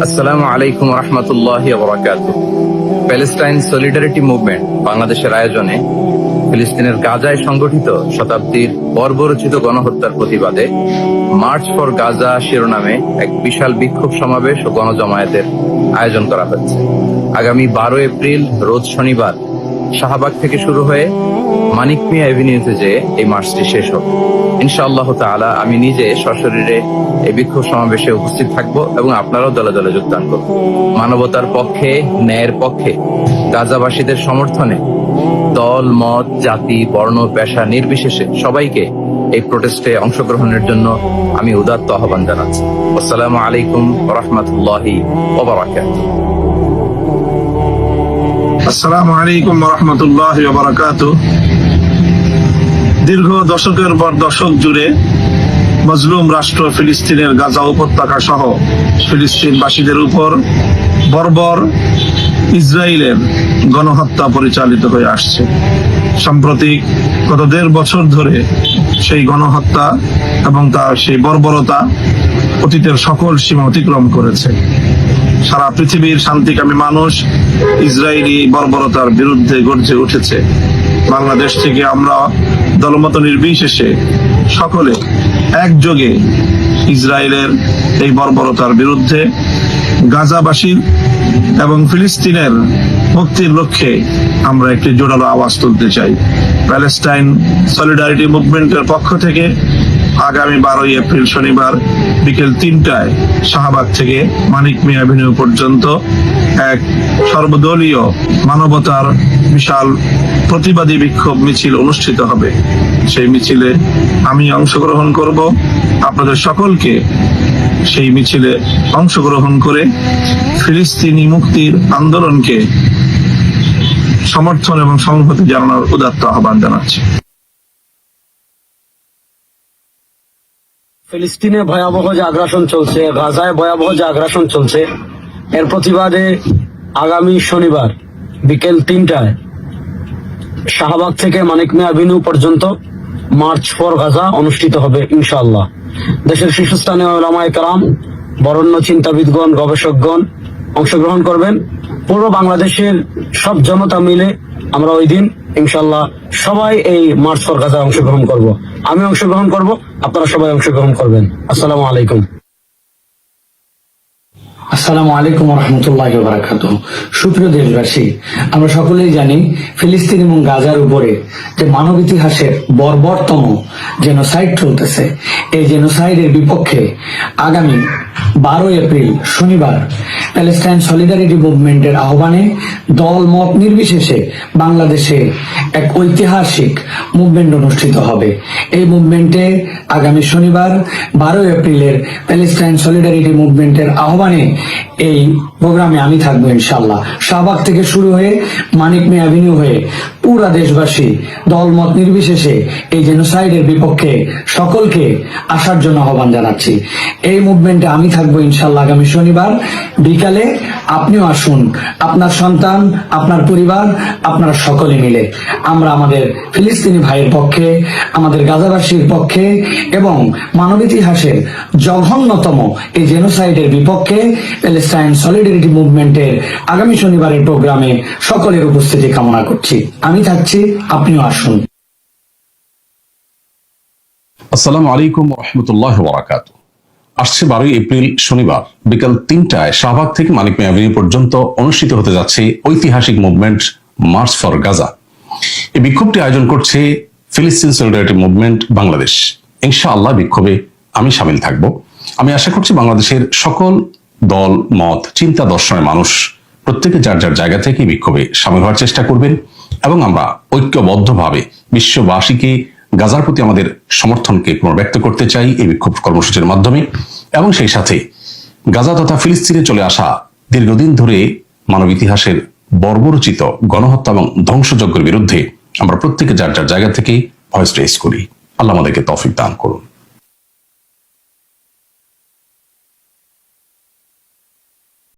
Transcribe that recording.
আসসালামু আলাইকুম রহমতুল্লাহ Palestine solidarity movement বাংলাদেশের আয়োজনে ফিলিস্তিনের গাজায় সংগঠিত শতাব্দীর বর্বরচিত গণহত্যার প্রতিবাদে মার্চ ফর গাজা শিরোনামে এক বিশাল বিক্ষোভ সমাবেশ ও গণজমায়েতের আয়োজন করা হচ্ছে। আগামী বারো এপ্রিল, রোজ শনিবার শাহবাগ থেকে শুরু হয়ে মানিক মিয়া এভিনিউতে যে এই মার্চটি শেষ হবে ইনশাআল্লাহ তাআলা আমি নিজে সশরীরে এই বিক্ষোভ সমাবেশে উপস্থিত থাকব এবং আপনারাও দলে দলে যোগদান করব। মানবতার পক্ষে, ন্যায়ের পক্ষে, গাজাবাসীদের সমর্থনে দল, মত, জাতি, বর্ণ, পেশা নির্বিশেষে সবাইকে এই প্রোটেস্টে অংশগ্রহণের জন্য আমি উদাত্ত আহ্বান জানাচ্ছি। আসসালামু আলাইকুম রহমতুল্লাহি ওবরাকাতুহ আসসালামু আলাইকুম রহমতুল্লাহ দীর্ঘ দশকের পর দশক জুড়ে মজলুম রাষ্ট্র ফিলিস্তিনের গাজা উপত্যকা সহ ফিলিস্তিনবাসীদের উপর বর্বর ইসরায়েলের গণহত্যা পরিচালিত হয়ে আসছে। সাম্প্রতিক গত দেড় বছর ধরে সেই গণহত্যা এবং তার সেই বর্বরতা অতীতের সকল সীমা অতিক্রম করেছে। সারা পৃথিবীর শান্তিকামী মানুষ ইসরায়েলি বর্বরতার বিরুদ্ধে গর্জে উঠেছে। বাংলাদেশ থেকে আমরা দলমত নির্বিশেষে সকলে একযোগে ইসরায়েলের এই বর্বরতার বিরুদ্ধে গাজাবাসীর এবং ফিলিস্তিনের মুক্তির লক্ষ্যে আমরা একটি জোরালো আওয়াজ তুলতে চাই। প্যালেস্টাইন সলিডারিটি মুভমেন্টের পক্ষ থেকে আগামী বারোই এপ্রিল শনিবার বিকেল তিনটায় শাহবাগ থেকে মানিক মিয়া অ্যাভিনিউ পর্যন্ত এক সর্বদলীয় মানবতার বিশাল প্রতিবাদী বিক্ষোভ মিছিল অনুষ্ঠিত হবে। সেই মিছিলে আমি অংশগ্রহণ করব। আপনাদের সকলকে সেই মিছিলে অংশগ্রহণ করে ফিলিস্তিনি মুক্তির আন্দোলনকে সমর্থন এবং সংহতি জানানোর উদাত্ত আহ্বান জানাচ্ছি। ফিলিস্তিনে ভয়াবহ যে আগ্রাসন চলছে, গাজায় ভয়াবহ যে আগ্রাসন চলছে। এর প্রতিবাদে আগামী শনিবার বিকেল তিনটায় শাহবাগ থেকে মানিক মিয়া অ্যাভিনিউ পর্যন্ত মার্চ ফর গাজা অনুষ্ঠিত হবে, ইনশাআল্লাহ। দেশের শীর্ষস্থানীয় ওলামায়ে কালাম বরণ্য চিন্তাবিদগণ, গবেষকগণ অংশগ্রহণ করবেন। পুরো বাংলাদেশের সব জনতা মিলে আমরা ওই দিন ইনশাল্লাহ সবাই এই মার্চ ফর গাজায় অংশগ্রহণ করব। আমি অংশগ্রহণ করব, আপনারা সবাই অংশগ্রহণ করবেন। আসসালামু আলাইকুম। আসসালামু আলাইকুম রহমতুল্লাহ বারাকাত সুপ্রিয় দেশবাসী, আমরা সকলেই জানি ফিলিস্তিন এবং গাজার উপরে যে মানব ইতিহাসের বর্বরতম জেনোসাইড চলতেছে। এই জেনোসাইডের বিপক্ষে আগামী বারো এপ্রিল শনিবার প্যালেস্টাইন সলিডারিটি মুভমেন্টের আহ্বানে দল মত নির্বিশেষে বাংলাদেশে এক ঐতিহাসিক মুভমেন্ট অনুষ্ঠিত হবে। এই মুভমেন্টে আগামী শনিবার বারো এপ্রিলের প্যালেস্টাইন সলিডারিটি মুভমেন্টের আহ্বানে এই প্রোগ্রামে আমি থাকব ইনশাল্লাহ শাহবাগ থেকে শুরু হয়ে মানিক মে অ্যাভিনিউ হয়ে পুরা দেশবাসী দলমত নির্বিশেষে এই জেনোসাইডের বিপক্ষে সকলকে আসার জন্য আহ্বান জানাচ্ছি। এই মুভমেন্টে আমি থাকব ইনশাল্লাহ আগামী শনিবার। বিকালে আপনিও আসুন। আপনার সন্তান, আপনার পরিবার, আপনারা সকলে মিলে। আমরা আমাদের ফিলিস্তিনি ভাইয়ের পক্ষে, আমাদের গাজাবাসীর পক্ষে এবং মানব ইতিহাসের জঘন্যতম এই জেনোসাইডের বিপক্ষে প্যালেস্টাইন সলিডারিটি মুভমেন্টের আগামী শনিবারের প্রোগ্রামে সকলের উপস্থিতি কামনা করছি। আমি থাকছি, আপনিও আসুন। আসসালামু আলাইকুম রহমতুল্লাহ বরাকাত আসছে বারোই এপ্রিল, শনিবার, বিকাল তিনটায় শাহবাগ থেকে মানিক মিয়া পর্যন্ত অনুষ্ঠিত হতে যাচ্ছে ঐতিহাসিক মুভমেন্ট মার্চ ফর গাজা এই বিক্ষোভটি আয়োজন করছে ফিলিস্তিন সলিডারিটি মুভমেন্ট বাংলাদেশ ইনশাআল্লাহ বিক্ষোভে আমি সামিল থাকব। আমি আশা করছি বাংলাদেশের সকল দল, মত, চিন্তা দর্শনের মানুষ প্রত্যেকে যার যার জায়গা থেকে বিক্ষোভে সামিল হওয়ার চেষ্টা করবেন। এবং আমরা ঐক্যবদ্ধভাবে বিশ্ববাসীকে গাজার প্রতি আমাদের সমর্থনকে পুনর্ব্যক্ত করতে চাই এই বিক্ষোভ কর্মসূচির মাধ্যমে। এবং সেই সাথে গাজা তথা ফিলিস্তিনে চলে আসা দীর্ঘদিন ধরে মানব ইতিহাসের বর্বরচিত গণহত্যা এবং ধ্বংসযজ্ঞের বিরুদ্ধে আমরা প্রত্যেকে যার যার জায়গা থেকে ভয়েস রেস করি। আল্লাহ আমাদেরকে তৌফিক দান করুন।